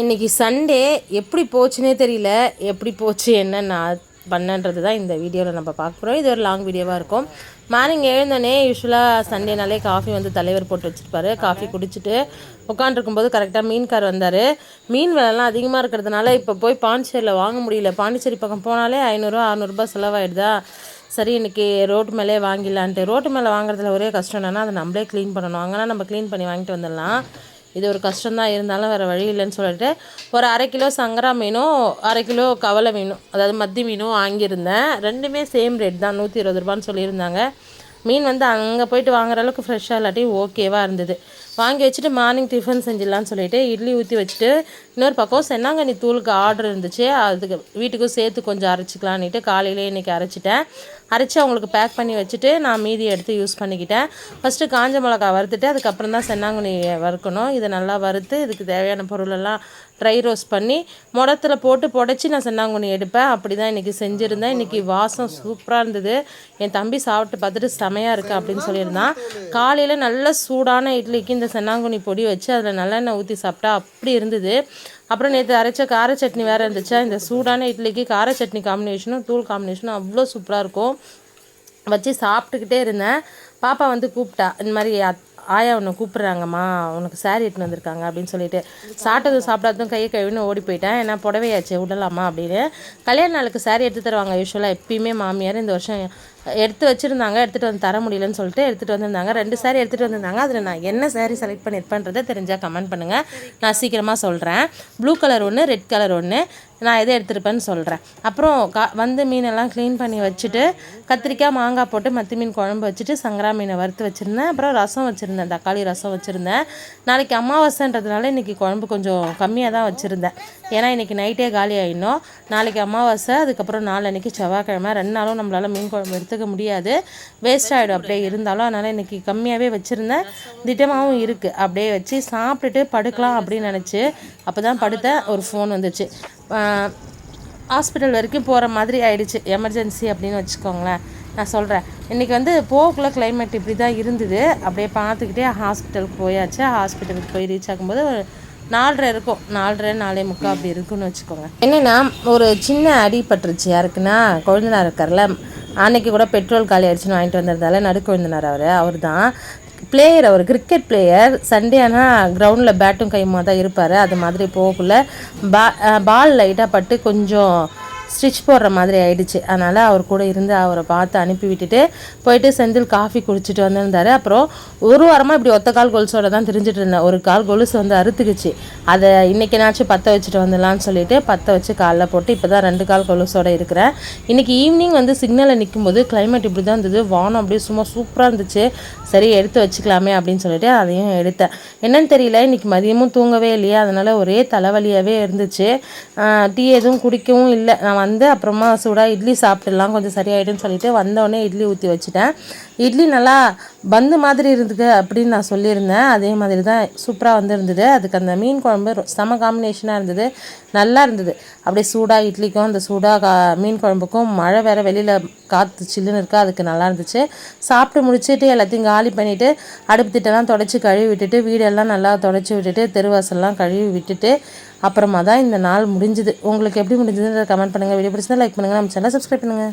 இன்றைக்கி சண்டே எப்படி போச்சுனே தெரியல. எப்படி போச்சு என்ன நான் பண்ணன்றது தான் இந்த வீடியோவில் நம்ம பார்க்க போகிறோம் இது ஒரு லாங் வீடியோவாக இருக்கும். மார்னிங் எழுந்தோடனே யூஸ்வலாக சண்டேனாலே காஃபி வந்து தலைவர் போட்டு வச்சுருப்பாரு. காஃபி குடிச்சிட்டு உட்காண்ட்ருக்கும்போது கரெக்டாக மீன்கார் வந்தார். மீன் விலைலாம் அதிகமாக இருக்கிறதுனால இப்போ போய் பாண்டிச்சேரியில் வாங்க முடியல. பாண்டிச்சேரி பக்கம் போனாலே ஐநூறுரூவா அறநூறுபா செலவாயிடுதா? சரி இன்றைக்கி ரோட்டு மேலே வாங்கிடலான்ட்டு. ரோட்டு மேலே வாங்குறதுல ஒரே கஷ்டம் என்னென்னா அதை நம்மளே க்ளீன் பண்ணணும். அங்கேனா நம்ம க்ளீன் பண்ணி வாங்கிட்டு வந்துடலாம். இது ஒரு கஷ்டம்தான் இருந்தாலும் வேறு வழி இல்லைன்னு சொல்லிட்டு ஒரு அரை கிலோ சங்கரா மீனும் அரை கிலோ கவலை மீனும் அதாவது மத்தி மீனும் வாங்கியிருந்தேன். ரெண்டுமே சேம் ரேட் தான் நூற்றி இருபது ரூபான்னு சொல்லியிருந்தாங்க. மீன் வந்து அங்கே போயிட்டு வாங்குற அளவுக்கு ஃப்ரெஷ்ஷாக இல்லாட்டி ஓகேவாக இருந்தது. வாங்கி வச்சுட்டு மார்னிங் டிஃபன் செஞ்சிடலான்னு சொல்லிட்டு இட்லி ஊற்றி வச்சுட்டு இன்னொரு பக்கம் சென்னாங்கண்ணி தூளுக்கு ஆர்டர் இருந்துச்சு. அதுக்கு வீட்டுக்கும் சேர்த்து கொஞ்சம் அரைச்சிக்கலான்ட்டு காலையிலே இன்றைக்கி அரைச்சிட்டேன். அரைச்சி அவங்களுக்கு பேக் பண்ணி வச்சுட்டு நான் மீதி எடுத்து யூஸ் பண்ணிக்கிட்டேன். ஃபஸ்ட்டு காஞ்ச மிளகா வறுத்துட்டு அதுக்கப்புறம் தான் சென்னாங்குனி வறுக்கணும். இதை நல்லா வறுத்து இதுக்கு தேவையான பொருளெல்லாம் ட்ரை ரோஸ்ட் பண்ணி முடத்தில் போட்டு புடச்சி நான் சென்னாங்குனி எடுப்பேன். அப்படி தான் இன்றைக்கி செஞ்சுருந்தேன். இன்றைக்கி வாசம் சூப்பராக இருந்தது. என் தம்பி சாப்பிட்டு பார்த்துட்டு செமையாக இருக்குது அப்படின்னு சொல்லியிருந்தான். காலையில் நல்ல சூடான இட்லிக்கு இந்த சென்னாங்குனி பொடி வச்சு அதில் நல்லெண்ணெய் ஊற்றி சாப்பிட்டா அப்படி இருந்தது. அப்புறம் நேற்று அரைச்ச கார சட்னி வேறு இருந்துச்சா? இந்த சூடான இட்லிக்கு கார சட்னி காம்பினேஷனும் தூள் காம்பினேஷனும் அவ்வளோ சூப்பராக இருக்கும். வச்சு சாப்பிட்டுக்கிட்டே இருந்தேன். பாப்பா வந்து கூப்பிட்டா இந்த மாதிரி ஆயா உன்னை கூப்பிட்றாங்கம்மா. உனக்கு சாரி எடுத்துன்னு வந்திருக்காங்க அப்படின்னு சொல்லிட்டு. சாப்பிட்டதும் சாப்பிடாதும் கையை கழுவின்னு ஓடி போயிட்டேன். ஏன்னா புடவையாச்சு விடலாமா அப்படின்னு. கல்யாண நாளுக்கு சாரி எடுத்து தருவாங்க யூஸ்வலாக எப்பயுமே மாமியார். இந்த வருஷம் எடுத்து வச்சுருந்தாங்க எடுத்துகிட்டு வந்து தர முடியலன்னு சொல்லிட்டு எடுத்துகிட்டு வந்திருந்தாங்க. ரெண்டு சாரி எடுத்துகிட்டு வந்திருந்தாங்க. அதில் நான் என்ன சாரி செலக்ட் பண்ணியிருப்பேன்றதை தெரிஞ்சால் கமெண்ட் பண்ணுங்கள் நான் சீக்கிரமாக சொல்கிறேன் ப்ளூ கலர் ஒன்று ரெட் கலர் ஒன்று நான் எதை எடுத்துருப்பேன்னு சொல்கிறேன் அப்புறம் கா வந்து மீனெல்லாம் க்ளீன் பண்ணி வச்சுட்டு கத்திரிக்காய் மாங்காய் போட்டு மத்தி மீன் குழம்பு வச்சுட்டு சங்கரா மீனை வறுத்து வச்சுருந்தேன். அப்புறம் ரசம் வச்சுருந்தேன் தக்காளி ரசம் வச்சுருந்தேன். நாளைக்கு அமாவாசைன்றதுனால இன்றைக்கி குழம்பு கொஞ்சம் கம்மியாக தான் வச்சுருந்தேன். ஏன்னா இன்றைக்கி நைட்டே காலி ஆகிடணும் நாளைக்கு அமாவாசை அதுக்கப்புறம் நாளன்னைக்கு செவ்வாய்க்கிழமை. ரெண்டு நாளும் நம்மளால் மீன் குழம்பு எடுத்துக்க முடியாது. வேஸ்ட் ஆகிடும் அப்படியே இருந்தாலும் அதனால் இன்றைக்கி கம்மியாகவே வச்சுருந்தேன். திட்டமாகவும் இருக்குது அப்படியே வச்சு சாப்பிட்டுட்டு படுக்கலாம் அப்படின்னு நினச்சி அப்போ தான் படுத்தேன். ஒரு ஃபோன் வந்துச்சு. ஹாஸ்பிட்டல் வரைக்கும் போகிற மாதிரி ஆயிடுச்சு. எமர்ஜென்சி அப்படின்னு வச்சுக்கோங்களேன். நான் சொல்கிறேன் இன்றைக்கி வந்து போகக்குள்ள கிளைமேட் இப்படி தான் இருந்தது. அப்படியே பார்த்துக்கிட்டே ஹாஸ்பிட்டலுக்கு போயாச்சு. ஹாஸ்பிட்டலுக்கு போய் ரீச் ஆகும்போது ஒரு நாலரை இருக்கும். நாலரை நாலே முக்கால் அப்படி இருக்குன்னு வச்சுக்கோங்க. என்னென்னா ஒரு சின்ன அடி பட்டுருச்சு. யாருக்குன்னா குழந்தைனா இருக்கார்ல. அன்னைக்கு கூட பெட்ரோல் காலி ஆயிடுச்சுன்னு வாங்கிட்டு வந்திருந்தால நடுக்குழந்தினார் அவர் அவர். தான் பிளேயர் அவர் கிரிக்கெட் பிளேயர் சண்டே ஆனால் கிரவுண்டில் பேட்டும் கையுமாக தான் இருப்பார். அது மாதிரி போகக்குள்ள பா பால் லைட்டாக பட்டு கொஞ்சம் ஸ்டிச் போடுற மாதிரி ஆயிடுச்சு. அதனால் அவர் கூட இருந்து அவரை பார்த்து அனுப்பி விட்டுட்டு போயிட்டு செந்தில் காஃபி குடிச்சிட்டு வந்திருந்தார். அப்புறம் ஒரு வாரமாக இப்படி ஒத்த கால் கொலுசோட தான் தெரிஞ்சிட்டு இருந்தேன். ஒரு கால் கொலுசு வந்து அறுத்துக்குச்சு. அதை இன்றைக்கினாச்சும் பற்ற வச்சுட்டு வந்துடலான்னு சொல்லிட்டு பற்ற வச்சு காலில் போட்டு இப்போ தான் ரெண்டு கால் கொலுசோட இருக்கிறேன். இன்றைக்கி ஈவினிங் வந்து சிக்னலில் நிற்கும்போது கிளைமேட் இப்படி தான் இருந்தது. வானம் அப்படியே சும்மா சூப்பராக இருந்துச்சு. சரி எடுத்து வச்சுக்கலாமே அப்படின்னு சொல்லிட்டு அதையும் எடுத்தேன். என்னன்னு தெரியல இன்றைக்கி மதியமும் தூங்கவே இல்லையா. அதனால் ஒரே தலைவலியாகவே இருந்துச்சு. டீ எதுவும் குடிக்கவும் இல்லை. நான் வந்து அப்புறமா சூடாக இட்லி சாப்பிட்டுலாம் கொஞ்சம் சரியாயிடுன்னு சொல்லிட்டு வந்தோடனே இட்லி ஊற்றி வச்சுட்டேன். இட்லி நல்லா பந்து மாதிரி இருந்தது அப்படின்னு நான் சொல்லியிருந்தேன். அதே மாதிரி தான் சூப்பராக வந்துருந்தது. அதுக்கு அந்த மீன் குழம்பு செம காம்பினேஷனாக இருந்தது. நல்லா இருந்தது. அப்படியே சூடாக இட்லிக்கும் அந்த சூடாக கா மீன் குழம்புக்கும் மழை வேறு வெளியில் காற்று சில்லுன்னு இருக்கா அதுக்கு நல்லா இருந்துச்சு. சாப்பிட்டு முடிச்சுட்டு எல்லாத்தையும் காலி பண்ணிவிட்டு அடுப்பு திட்டெல்லாம் தொடச்சி கழுவி விட்டுட்டு வீடெல்லாம் நல்லா தொடச்சி விட்டுட்டு தெருவாசல்லாம் கழுவி விட்டுட்டு அப்புறமா தான் இந்த நாள் முடிஞ்சுது. உங்களுக்கு எப்படி முடிஞ்சதுன்ற கமெண்ட் பண்ணுங்கள் வீடியோ பிடிச்சதா லைக் பண்ணுங்கள் நம்ம சேனல் சப்ஸ்கிரைப் பண்ணுங்கள்